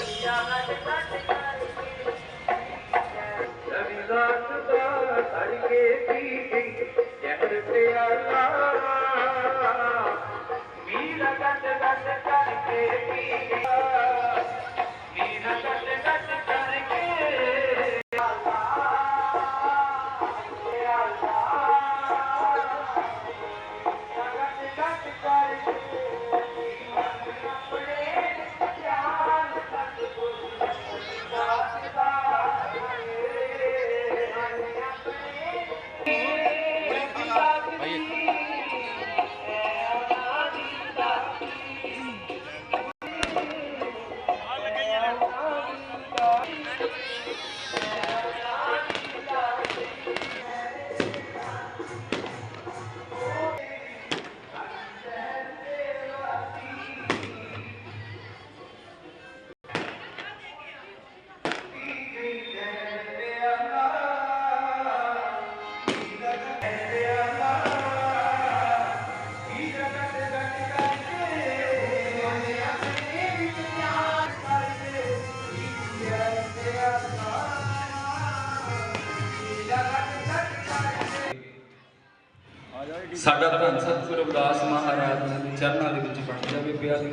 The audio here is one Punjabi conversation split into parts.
Yeah, I'm not ਸਾਡਾ ਧੰਨ ਸਤਿਗੁਰੂ ਰਵਿਦਾਸ ਮਹਾਰਾਜ ਦੇ ਚਰਨਾਂ ਦੇ ਵਿੱਚ ਬਣ ਜਾਵੇ ਪਿਆਰੇ।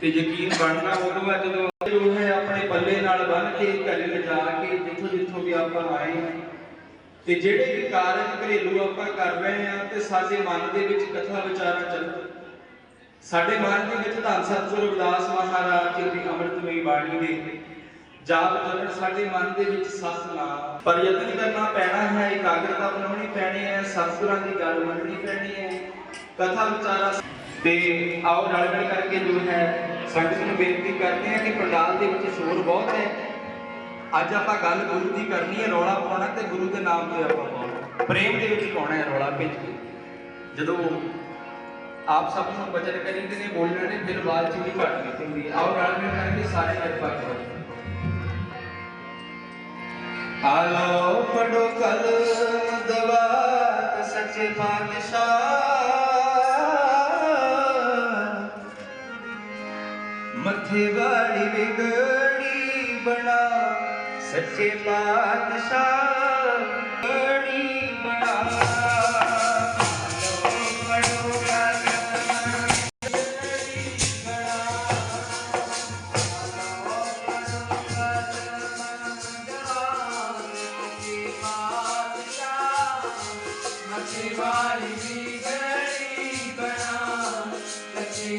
ਤੇ ਯਕੀਨ ਬਣਨਾ ਉਦੋਂ ਹੈ ਜਦੋਂ ਜੋ ਹੈ ਆਪਣੇ ਪੱਲੇ ਨਾਲ ਬੰਨ ਕੇ ਘਰੇ ਲਿਜਾ ਕੇ ਜਿੱਥੋਂ ਜਿੱਥੋਂ ਵੀ ਆਪਾਂ ਆਏ ਹਾਂ। ਤੇ ਜਿਹੜੇ ਵੀ ਕਾਰਜ ਘਰੇਲੂ ਆਪਾਂ ਕਰ ਰਹੇ ਹਾਂ ਤੇ ਸਾਡੇ ਮਨ ਦੇ ਵਿੱਚ ਕਥਾ ਵਿਚਾਰਾਂ ਚੱਲ ਸਾਡੇ ਮਨ ਦੇ ਵਿੱਚ ਧੰਨ ਸਤਿਗੁਰੂ ਰਵਿਦਾਸ ਮਹਾਰਾਜ ਜੀ ਦੀ ਅੰਮ੍ਰਿਤਮਈ ਬਾਣੀ ਦੇ ਜਾਪ ਚੱਲਣ ਸਾਡੇ ਮਨ ਦੇ ਵਿੱਚ ਸਤ ਨਾਮ ਕਰਨਾ ਪੈਣਾ ਹੈ, ਇਕਾਗਰਤਾ ਬਣਾਉਣੀ ਪੈਣੀ ਹੈ, ਸਤਿਗੁਰਾਂ ਦੀ ਗੱਲ ਮੰਨਣੀ ਪੈਣੀ ਹੈ। ਕਥਾ ਵਿਚਾਰਾ ਤੇ ਆਓ ਰਲ ਮਿਲ ਕਰਕੇ ਜੋ ਹੈ, ਸੰਗਤ ਨੂੰ ਬੇਨਤੀ ਕਰਦੇ ਹਾਂ ਕਿ ਪੰਡਾਲ ਦੇ ਵਿੱਚ ਸ਼ੋਰ ਬਹੁਤ ਹੈ। ਅੱਜ ਆਪਾਂ ਗੱਲ ਗੁਰੂ ਦੀ ਕਰਨੀ ਹੈ, ਰੌਲਾ ਪਾਉਣਾ ਤੇ ਗੁਰੂ ਦੇ ਨਾਮ ਤੇ ਆਪਾਂ ਪਾਉਣਾ। ਪ੍ਰੇਮ ਦੇ ਵਿੱਚ ਪਾਉਣਾ ਹੈ, ਰੌਲਾ ਭੇਜ ਕੇ। ਜਦੋਂ ਆਪ ਸਭ ਨੂੰ ਬਚਨ ਕਰੀਦੇ ਨੇ, ਬੋਲਣਾ ਨੇ, ਫਿਰ ਆਵਾਜ਼ ਚ ਵੀ ਘੱਟ ਕੀਤੀ ਹੁੰਦੀ ਆਓ ਰਲ ਮਿਲ ਕਰਕੇ ਸਾਰੇ ਅੱਜ ਪਾ ਆਲੋ ਪੜੋ ਕਲ ਦਵਾਤ ਸੱਚੇ ਪਾਤਸ਼ਾਹ। ਮੱਥੇ ਵਾਲੀ ਵਿਗੜੀ ਬਣਾ ਸੱਚੇ ਪਾਤਸ਼ਾਹ। ਗੜੀ ਬਣਾ। मछवारी गणा कची